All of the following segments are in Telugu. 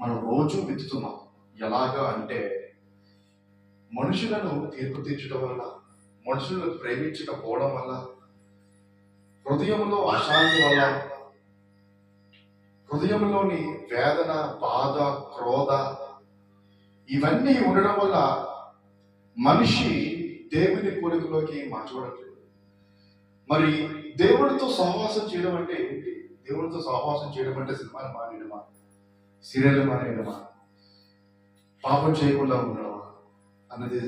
మనం రోజు వెతుతున్నాం ఎలాగా అంటే మనుషులను తీర్పు తీర్చడం వల్ల మనుషులను ప్రేమించకపోవడం వల్ల హృదయంలో అశాంతి వల్ల హృదయంలోని వేదన బాధ క్రోధ ఇవన్నీ ఉండడం వల్ల మనిషి దేవుని కోరికలోకి మార్చబడట్లేదు. మరి దేవుడితో సహవాసం చేయడం అంటే ఏంటి? దేవుడితో సహవాసం చేయడం అంటే సినిమాని మానేయడమా? సీరియల్ మానేయడమా పాపం చేయకుండా ఉండడమా? అన్నది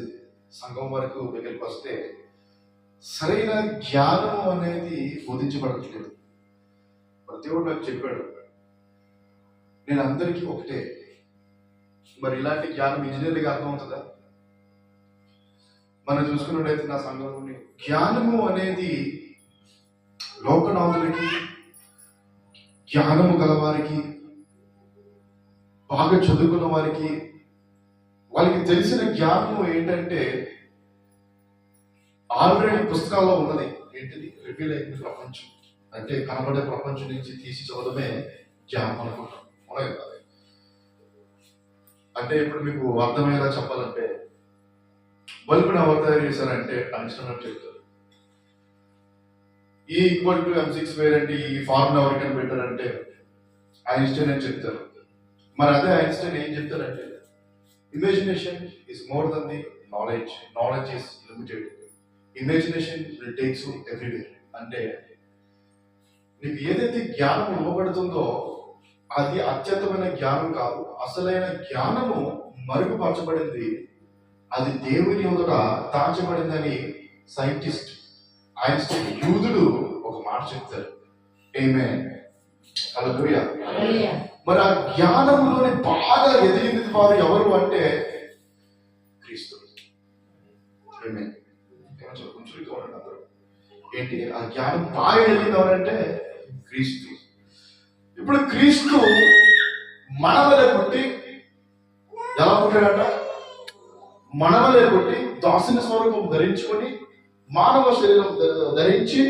సంఘం వరకు దగ్గరికి వస్తే సరైన జ్ఞానం అనేది బోధించబడట్లేదు. మరి దేవుడు నాకు చెప్పాడు నేను అందరికీ ఒకటే. మరి ఇలాంటి జ్ఞానం ఇంజనీర్గా అర్థమవుతుందా? మనం చూసుకున్నట్టయితే నా సంఘంలోని జ్ఞానము అనేది లోకనాథులకి జ్ఞానము గలవారికి బాగా చదువుకున్న వారికి వాళ్ళకి తెలిసిన జ్ఞానం ఏంటంటే ఆల్రెడీ పుస్తకాల్లో ఉన్నది. ఏంటిది? రివీల్ అయింది ప్రపంచం. అంటే కనబడే ప్రపంచం నుంచి తీసి చదవడమే జ్ఞానం అనుకుంటాం. అంటే ఇప్పుడు మీకు అర్థమయ్యేలా చెప్పాలంటే బల్బుని ఎవరు తయారు చేశారంటే టంక్షన్ అని చెప్తారు. ఈ ఈక్వల్ టు ఎం సిక్స్ వేరంటే ఈ ఫార్ములా ఎవరు అంటే ఐన్స్టైన్ అని చెప్తారు. మరి అదే ఐన్స్టైన్ ఏం చెప్తారంటే imagination is more than the knowledge knowledge is limited imagination will takes everywhere అంటే నీకు ఏదైతే జ్ఞానం ఇవ్వబడుతుందో అది అత్యంతమైన జ్ఞానం కాదు. అసలైన జ్ఞానము మరుగుపరచబడింది. అది దేవుని ఎదుట దాచబడిందని సైంటిస్ట్ ఐన్స్టైన్ యూదుడు ఒక మాట చెప్తారు ఏమే అలా హల్లెలూయా. మరి ఆ జ్ఞానంలోని బాగా ఎదిగినది వారు ఎవరు అంటే క్రీస్తు అందరూ. ఏంటి? ఆ జ్ఞానం బాగా ఎదిగింది ఎవరంటే క్రీస్తు. ఇప్పుడు క్రీస్తు మనవలే పుట్టి ఎలా పుట్టాడంట? మనవలే పుట్టి దాసిన స్వరూపం ధరించుకొని మానవ శరీరం ధరించి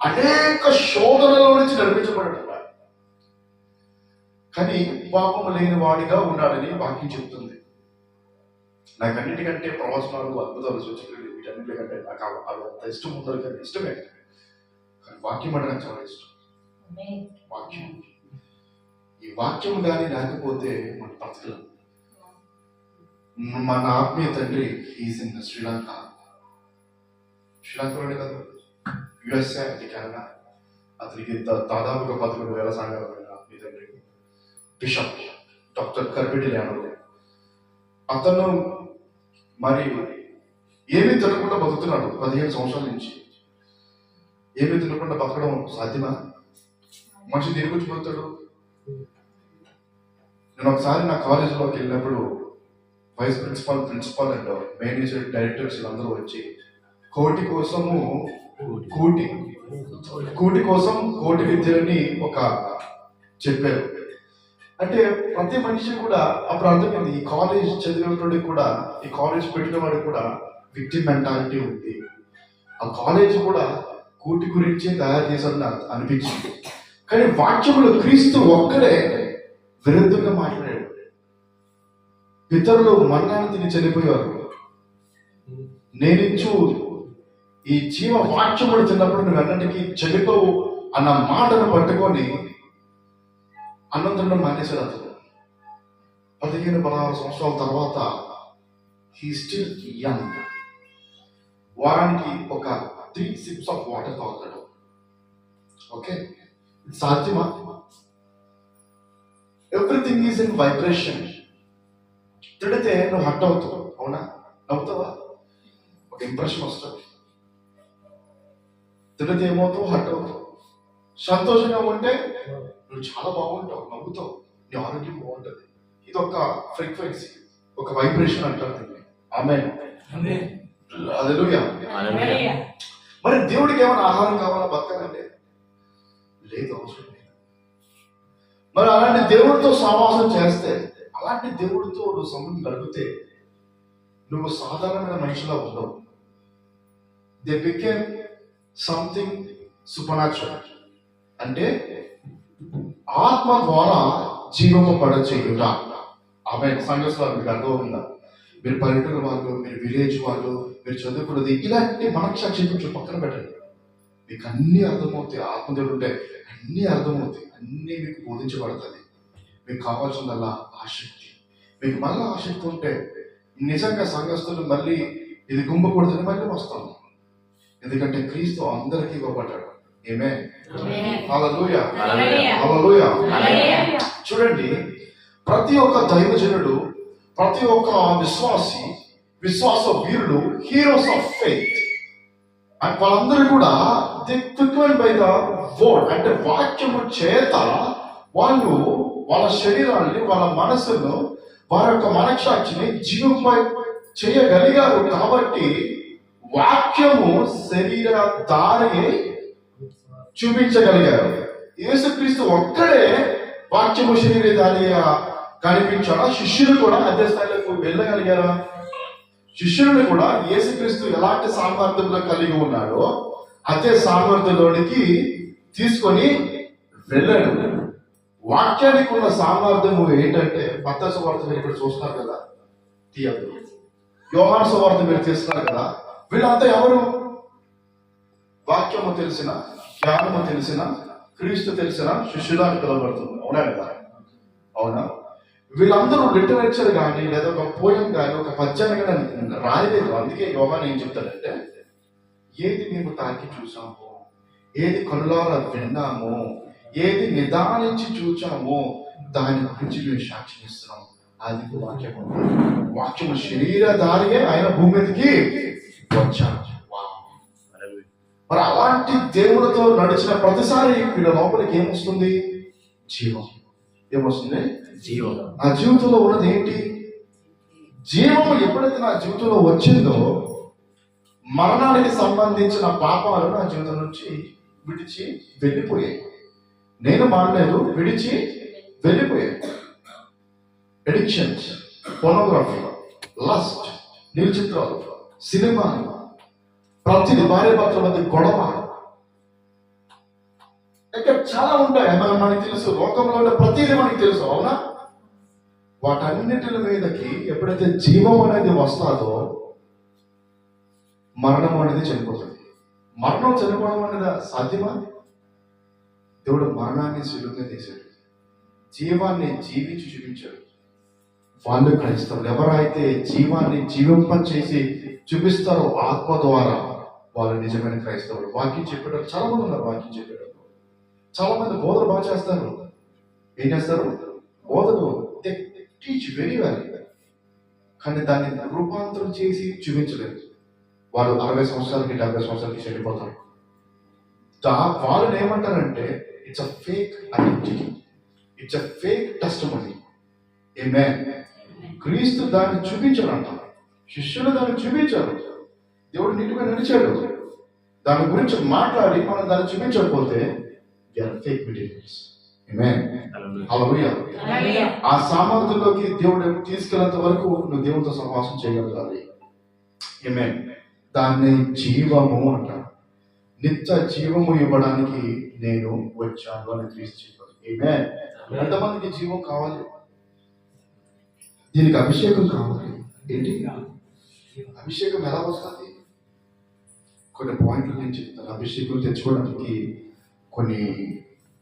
అనేక శోధనల నుంచి నడిపించబడ్డాడు. కానీ పాపము లేని వాడిగా ఉన్నాడని వాక్యం చెప్తుంది నాకు అన్నిటికంటే ప్రవచనాలు అద్భుతాలు సూచనలు వీటన్నిటికంటే నాకు అవి అంత ఇష్టం ఉండదు కానీ ఇష్టమే కానీ వాక్యం అంటే నాకు చాలా ఇష్టం. వాక్యం. ఈ వాక్యం కానీ లేకపోతే మన బ్రతకలం. మన ఆత్మీయ తండ్రి ఈజ్ ఇన్ శ్రీలంక శ్రీలంకలోనే కదా. యుఎస్ఏ అది కెనడా అతనికి దాదాపుగా పదకొండు వేల సంఘాలు ఆత్మీయ తండ్రి. బిషప్ డాక్టర్ కర్బిడి లేనడు అతను మరి ఏమీ తినకుండా బతుకుతున్నాడు పదిహేను సంవత్సరాల నుంచి. ఏమీ తినకుండా బతకడం సాధ్యమా? మనిషి దేని గురించి బతుకుతాడు? నేను ఒకసారి నా కాలేజీలోకి వెళ్ళినప్పుడు vice principal principal and manager directors అందరూ వచ్చి కోటి కోసము కోటి కోటి కోసం కోటి విద్యని ఒక చెప్పారు. అంటే ప్రతి మనిషి కూడా అప్పుడు అర్థమైంది ఈ కాలేజ్ చదివినటువంటి కూడా ఈ కాలేజ్ పెట్టిన వాడికి కూడా విక్టిమ్ మెంటాలిటీ ఉంది. ఆ కాలేజ్ కూడా కూటి గురించి తయారు చేసిన అనిపించింది. కానీ వాక్యములు క్రీస్తు ఒక్కడే విరుద్ధంగా మాట్లాడాడు. ఇతరులు మన్నాన్ని తిని చనిపోయారు నేనిచ్చు ఈ జీవ వాక్యములు తిన్నప్పుడు నువ్వు అన్నటికీ చనిపోవు అన్న మాటను పట్టుకొని అన్నం తినడం మానేశాడు అతను. పదిహేను పదహారు సంవత్సరాల తర్వాత హీ స్టిల్ యంగ్ వారానికి ఒక త్రీ సిప్స్ ఆఫ్ వాటర్ తాగుతాడు. ఓకే సాధ్యమా? ఎవ్రీథింగ్ ఈజ్ ఇన్ వైబ్రేషన్ తిడితే నువ్వు హట్ అవుతావు. అవునా? నవ్వుతావా? ఒక ఇంప్రెషన్ వస్తుంది. తిడితే ఏమవుతావు? హట్ అవుతావు. సంతోషంగా ఉంటే నువ్వు చాలా బాగుంటావు నవ్వుతావు నీ ఆరోగ్యం బాగుంటుంది. ఇది ఒక ఫ్రీక్వెన్సీ ఒక వైబ్రేషన్ అంటారు దీన్ని. ఆమె. మరి దేవుడికి ఏమైనా ఆహారం కావాలా? బతకాలంటే? లేదు అవసరం లేదు. మరి అలాంటి దేవుడితో సహవాసం చేస్తే అలాంటి దేవుడితో నువ్వు సమయం గడిపితే నువ్వు సాధారణమైన మనిషిలా ఉండవు. దే బికెమ్ సంథింగ్ సూపర్ అంటే ఆత్మ ద్వారా జీవము పడచేయుట ఆమె సంఘస్లో మీకు అర్థమవుతుందా? మీరు పల్లెటూరు వాళ్ళు మీరు విలేజ్ వాళ్ళు మీరు చదువుకున్నది ఇలాంటి మనక్షాక్షి కొంచెం పక్కన పెట్టండి. మీకు అన్ని అర్థమవుతాయి. ఆత్మదేవుడు ఉంటే అన్ని అర్థమవుతాయి. అన్ని మీకు బోధించబడుతుంది మీకు కావాల్సిందల్లా ఆసక్తి మీకు మళ్ళీ ఆసక్తి ఉంటే నిజంగా సంఘస్థులు మళ్ళీ ఇది గుంపకూడదని మళ్ళీ వస్తాం. ఎందుకంటే క్రీస్తు అందరికీ ఇవ్వబడ్డాడు. చూడండి ప్రతి ఒక్క దైవజనుడు ప్రతి ఒక్క విశ్వాసి విశ్వాస వీరుడు హీరోస్ ఆఫ్ ఫెయిత్ అండ్ వాళ్ళందరూ కూడా దిక్వెన్ బై ద వర్డ్ అంటే వాక్యము చేత వాళ్ళు వాళ్ళ శరీరాన్ని వాళ్ళ మనసును వారి యొక్క మనక్షాక్షిని జీవంపై చేయగలిగారు కాబట్టి వాక్యము శరీర దారి చూపించగలిగారు. యేసుక్రీస్తు ఒక్కడే వాక్యము శరీరధారిగా కనిపించాడా? శిష్యులు కూడా అదే స్థాయిలో వెళ్ళగలిగారా? శిష్యులను కూడా యేసుక్రీస్తు ఎలాంటి సామర్థ్యంలో కలిగి ఉన్నాడో అదే సామర్థ్యంలోనికి తీసుకొని వెళ్ళాడు. వాక్యానికి ఉన్న సామర్థ్యము ఏంటంటే భర్త వార్త మీరు ఇక్కడ చూస్తున్నారు కదా తీయదు. యోహాను సువార్త మీరు చేస్తున్నారు కదా వీళ్ళంతా ఎవరు? వాక్యము తెలిసిన జ్ఞానము తెలిసిన క్రీస్తు తెలిసిన శిష్యుడానికి కలబడుతుంది అవునా కదా అవునా? వీళ్ళందరూ లిటరేచర్ కానీ లేదా ఒక పోయం కానీ ఒక పద్యాన్ని కానీ రాయలేదు. అందుకే యోగాని ఏం చెప్తాడంటే ఏది మేము తాకి చూసాము ఏది కనులారా విన్నాము ఏది నిదానించి చూచామో దాని గురించి మేము సాక్షిస్తున్నాం అది వాక్యము. వాక్యము శరీరధారియే ఆయన భూమిదికి మీదకి మరి అలాంటి దేవుడితో నడిచిన ప్రతిసారి వీళ్ళ లోపలికి ఏమొస్తుంది? జీవం. ఏమొస్తుంది? జీవం. నా జీవితంలో ఉన్నది ఏంటి? జీవము ఎప్పుడైతే నా జీవితంలో వచ్చిందో మరణానికి సంబంధించిన పాపాలు నా జీవితం నుంచి విడిచి వెళ్ళిపోయాయి. నేను మారలేదు విడిచి వెళ్ళిపోయాయి. ఎడిక్షన్స్ పోనోగ్రఫీ లస్ట్ చిత్రాలు సినిమా ప్రతిది భార్య భర్తల మధ్య గొడవ. ఇంకా చాలా ఉంటాయి. మన- మనకి తెలుసు? లోకంలో ఉండే ప్రతిదీ మనకి తెలుసు అవునా? వాటన్నిటి మీదకి ఎప్పుడైతే జీవం అనేది వస్తుందో మరణం అనేది చనిపోతుంది. మరణం చనిపోవడం అనేది సాధ్యమా? దేవుడు మరణాన్ని సులువుగా తీశాడు. జీవాన్ని జీవించి చూపించాడు. వాళ్ళు క్రైస్తవులు ఎవరైతే జీవాన్ని జీవింప చేసి చూపిస్తారో ఆత్మ ద్వారా వాళ్ళు నిజమైన క్రైస్తవులు. వాక్యం చెప్పేటప్పుడు చాలా మంది ఉన్నారు వాక్యం చెప్పేటప్పుడు. చాలా మంది బోధలు బాగా చేస్తారు. ఏం చేస్తారు? బోధలు టీచ్ వెరీ వెల్ కానీ దాన్ని రూపాంతరం చేసి చూపించలేదు. వాళ్ళు అరవై సంవత్సరాలకి డెబ్బై సంవత్సరాలకి చెడిపోతారు దా వాళ్ళని ఏమంటారంటే it's a fake identity it's a fake testimony ఏమే క్రీస్తు దాన్ని చూపించాడు అంట శిష్యులు దాన్ని చూపించారు. దేవుడు నీటిగా నడిచాడు దాని గురించి మాట్లాడి మనం దాన్ని చూపించకపోతే ఫేక్ మెటీరియల్స్. ఆ సామర్థ్యంలోకి దేవుడు తీసుకెళ్ళేంత వరకు నువ్వు దేవుడితో సహవాసం చేయగలగాలి. ఏమే దాన్ని జీవము అంటారు. నిత్య జీవము ఇవ్వడానికి నేను వచ్చాను అని క్రీస్తు ఏమే ఎంతమందికి జీవం కావాలి? దీనికి అభిషేకం కావాలి. ఏంటి? అభిషేకం ఎలా వస్తుంది? కొన్ని పాయింట్లు నేను చెప్తాను. అభిషేకం తెచ్చుకోవడానికి కొన్ని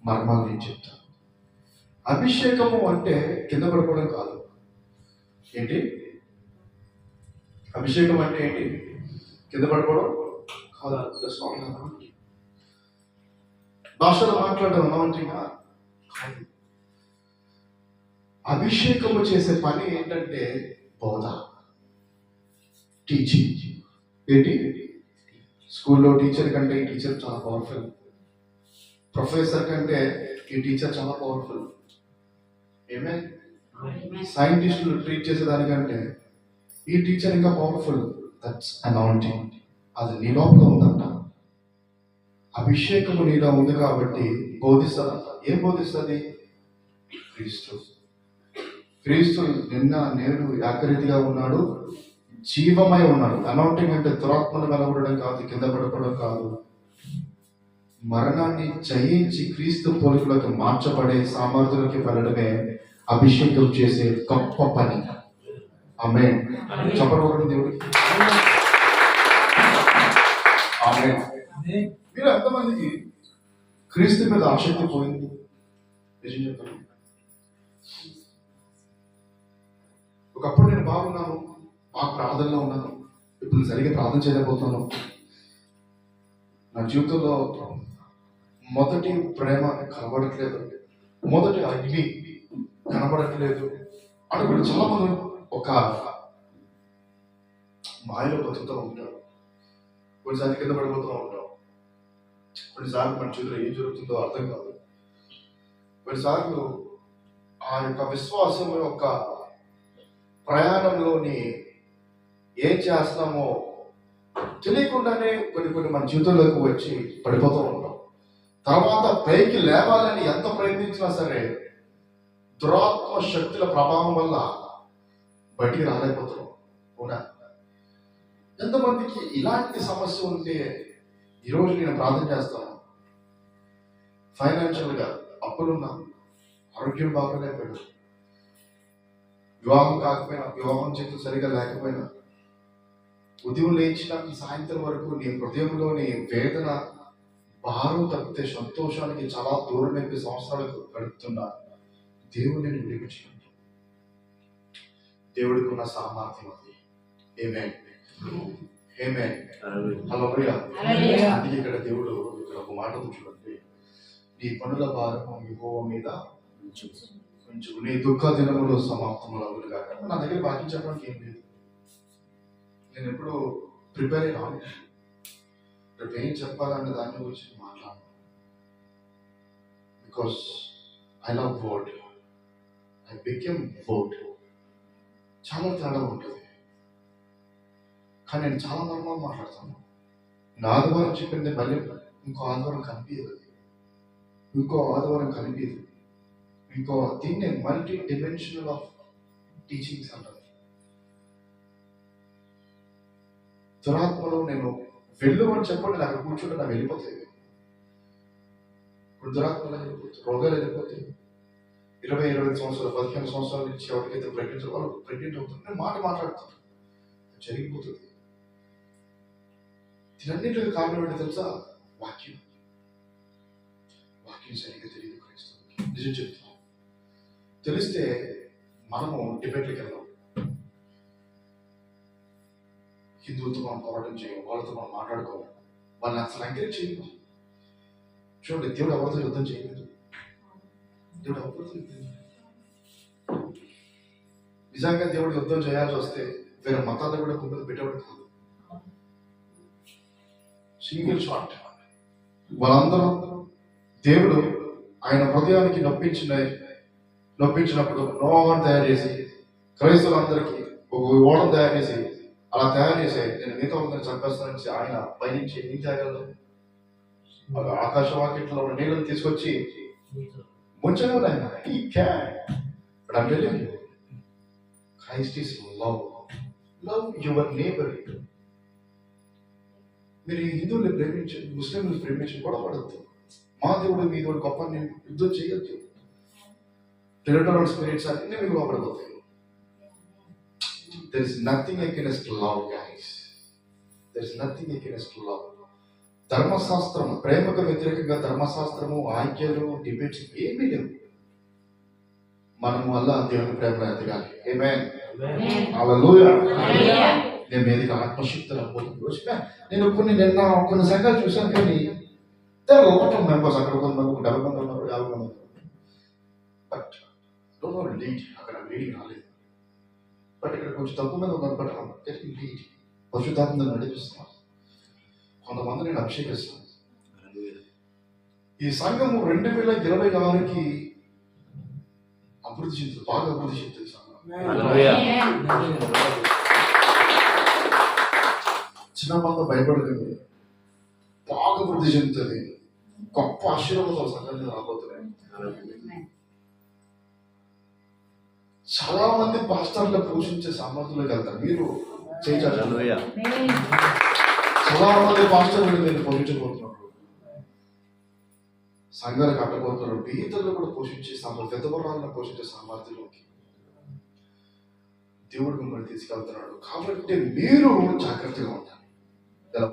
మర్మాలు నేను చెప్తాను. అభిషేకము అంటే కింద పడిపోవడం కాదు. ఏంటి? అభిషేకం అంటే ఏంటి? కింద పడిపోవడం కాదు. స్వామి భాషలో మాట్లాడడం అనౌంటింగ్ కాదు. అభిషేకము చేసే పని ఏంటంటే బోధ టీచింగ్ ఏంటి? స్కూల్లో టీచర్ కంటే ఈ టీచర్ చాలా పవర్ఫుల్ ప్రొఫెసర్ కంటే ఈ టీచర్ చాలా పవర్ఫుల్ ఏమే సైంటిస్టులు ట్రీట్ చేసేదానికంటే ఈ టీచర్ ఇంకా పవర్ఫుల్ దట్స్ అనౌంటింగ్ అది నీ లోపల ఉందంట. అభిషేకము నీలో ఉంది కాబట్టి బోధిస్తుందంట ఏం బోధిస్తుంది? క్రీస్తు. క్రీస్తు నిన్న నేడు ఏకరీతిగా ఉన్నాడు. జీవమై ఉన్నాడు అనౌంటింగ్ అంటే దురాత్మను వెలవడడం కాదు కింద పడిపోవడం కాదు. మరణాన్ని జయించి క్రీస్తు పోలికలోకి మార్చబడే సామర్థ్యంలోకి వెళ్ళడమే అభిషేకం చేసే గొప్ప పని. ఆమె చెప్పడం దేవుడికి ఆమె మీరు ఎంతమందికి క్రీస్తు మీద ఆసక్తి పోయింది? నిజం చెప్తాను. ఒకప్పుడు నేను బాగున్నాను. ఆ ప్రార్థనలో ఉన్నాను. ఇప్పుడు సరిగ్గా ప్రార్థన చేయలేకపోతున్నాను. నా జీవితంలో మొదటి ప్రేమ కనబడట్లేదు. మొదటి అగ్ని కనబడట్లేదు. అని చాలా మంది ఒక మాయలో బతుకుతూ ఉంటారు. కొన్నిసార్లు కింద పడిపోతూ ఉంటాం. కొన్నిసార్లు మన చేతిలో ఏం జరుగుతుందో అర్థం కాదు. కొన్నిసార్లు ఆ యొక్క విశ్వాసం యొక్క ప్రయాణంలోని ఏం చేస్తామో తెలియకుండానే కొన్ని కొన్ని మన జీవితంలోకి వచ్చి పడిపోతూ ఉంటాం. తర్వాత పైకి లేవాలని ఎంత ప్రయత్నించినా సరే దురాత్మ శక్తుల ప్రభావం వల్ల బయటికి రాలేకపోతున్నాం. అవునా? ఎంతమందికి ఇలాంటి సమస్య ఉంటే ఈరోజు నేను ప్రార్థన చేస్తాను. ఫైనాన్షియల్గా అప్పులున్నా ఆరోగ్యం బాగోలేకపోయినా వివాహం కాకపోయినా వివాహం చేతులు సరిగా లేకపోయినా ఉదయం లేచిన సాయంత్రం వరకు నీ హృదయంలోని వేదన భారం తప్పితే సంతోషానికి చాలా దూరం అయిపోయి సంవత్సరాలకు గడుపుతున్నా. దేవుడు నేను విడిపించినట్టు దేవుడికి ఉన్న సామర్థ్యం అది. ఏమే ఏమే హలో. అందుకే ఇక్కడ దేవుడు ఇక్కడ ఒక మాట చూడండి. నీ పనుల భారం యెహోవ మీద కొంచెం నీ దుఃఖ దినములు సమాప్తములు అవును కాక నా దగ్గర బాకీ చెప్పడానికి ఏం లేదు. నేను ఎప్పుడు ప్రిపేర్ కావాలి రేపు ఏం చెప్పాలన్న దాని గురించి మాట్లాడు because I love word I became word చాలా తేడా ఉంటుంది. కానీ నేను చాలా మర్మాలు మాట్లాడతాను. నేను ఆదివారం చెప్పింది మళ్ళీ ఇంకో ఆదివారం కనిపించదు. ఇంకో ఆదివారం కనిపించదు. ఇంకో దీన్ని మల్టీ డిమెన్షనల్ ఆఫ్ టీచింగ్స్ అంటారు. దురాత్మలో నేను వెళ్ళు అని చెప్పండి నాకు కూర్చుంటే నాకు వెళ్ళిపోతాయి. ఇప్పుడు దురాత్మలు వెళ్ళిపోతాయి? రోగాలు వెళ్ళిపోతాయి? ఇరవై ఇరవై సంవత్సరాలు పదిహేను సంవత్సరాల నుంచి ఎవరికైతే ప్రెగ్నెంట్ వాళ్ళు ప్రెగ్నెంట్ అవుతుంది నేను మాట మాట్లాడుతాను. జరిగిపోతుంది. దీనన్నింటికి కారణం ఏంటో తెలుసా? వాక్యం. వాక్యం సరిగ్గా తెలియదు క్రైస్తవుకి నిజం చెప్తున్నాం. తెలిస్తే మనము డిబేట్లకి వెళ్ళాం. హిందువులతో మనం పోరాటం చేయం వాళ్ళతో మనం మాట్లాడుకోవాలి. వాళ్ళని అసలు ఎంకరేజ్ చేయము చూడండి దేవుడు ఎవరితో యుద్ధం చేయలేదు. దేవుడు ఎవరితో యుద్ధం నిజంగా దేవుడు యుద్ధం చేయాల్సి వస్తే వేరే మతాలు కూడా కొంత పెట్టేవాడు కాదు. సింగిల్ షాట్ వాళ్ళందరూ దేవుడు ఆయన హృదయానికి నొప్పించిన నొప్పించినప్పుడు నోవాన్ని తయారు చేసి క్రైస్తవులందరికీ ఒక ఓడను తయారు చేసి అలా తయారు చేసే నేను మిగతా ఉందని చంపేస్తానని ఆయన పైనుంచి ఏం చేయగలరు? ఒక ఆకాశ వాకిట్లో ఉన్న నీళ్ళని తీసుకొచ్చి ముంచగలదు ఆయన. ఈ can but I'm telling you Christ is love love your neighbour మీరు హిందువుల్ని ప్రేమించి ముస్లింలు ప్రేమించండి గొడవపడద్దు. మా దేవుడు మీ దేవుడు గొప్ప నేను యుద్ధం చేయొద్దు. టెరిటోరియల్ స్పిరిట్స్ అన్ని మీకు లోపడిపోతాయి nothing against love guys there is nothing against love ధర్మశాస్త్రం ప్రేమకు వ్యతిరేకంగా ధర్మశాస్త్రము ఆజ్ఞలు డిబేట్స్ ఏమీ లేవు. మనం వల్ల దేవుని ప్రేమలో ఎదగాలి. ఏమే. నేను మీదకి ఆత్మశక్తి రాబోతుంది వచ్చిన నేను కొన్ని నిన్న కొన్ని సంఘాలు చూశాను కానీ of members అక్కడ కొంతమంది ఒక డెబ్బై మంది ఉన్నారు యాభై మంది బట్ డోంట్ లీడ్ అక్కడ లీడింగ్ రాలేదు. బట్ ఇక్కడ కొంచెం తక్కువ మంది ఉన్నారు బట్ గెటింగ్ లీడ్ పరిశుద్ధాత్మ నడిపిస్తున్నారు. కొంతమంది నేను అభిషేకిస్తాను ఈ సంఘము రెండు వేల ఇరవై ఆరుకి అభివృద్ధి చెందుతుంది. బాగా అభివృద్ధి చెందుతుంది చిన్న మంద భయపడకండి. బాగా వృద్ధి చెందుతుంది. గొప్ప ఆశీర్వాదాలు సంఘాన్ని రాబోతున్నాయి. చాలా మంది పాస్టర్లు పోషించే సామర్థ్యంలోకి వెళ్తారు. మీరు చేయించాలి. చాలా మంది పాస్టర్లు మీరు పోషించబోతున్నారు. సంఘాలు కట్టబోతున్నారు. పీతలను కూడా పోషించే సామర్థ్యం పెద్దవరాలను పోషించే సామర్థ్యంలోకి దేవుడు మిమ్మల్ని తీసుకెళ్తున్నాడు. కాబట్టి మీరు జాగ్రత్తగా ఉండాలి.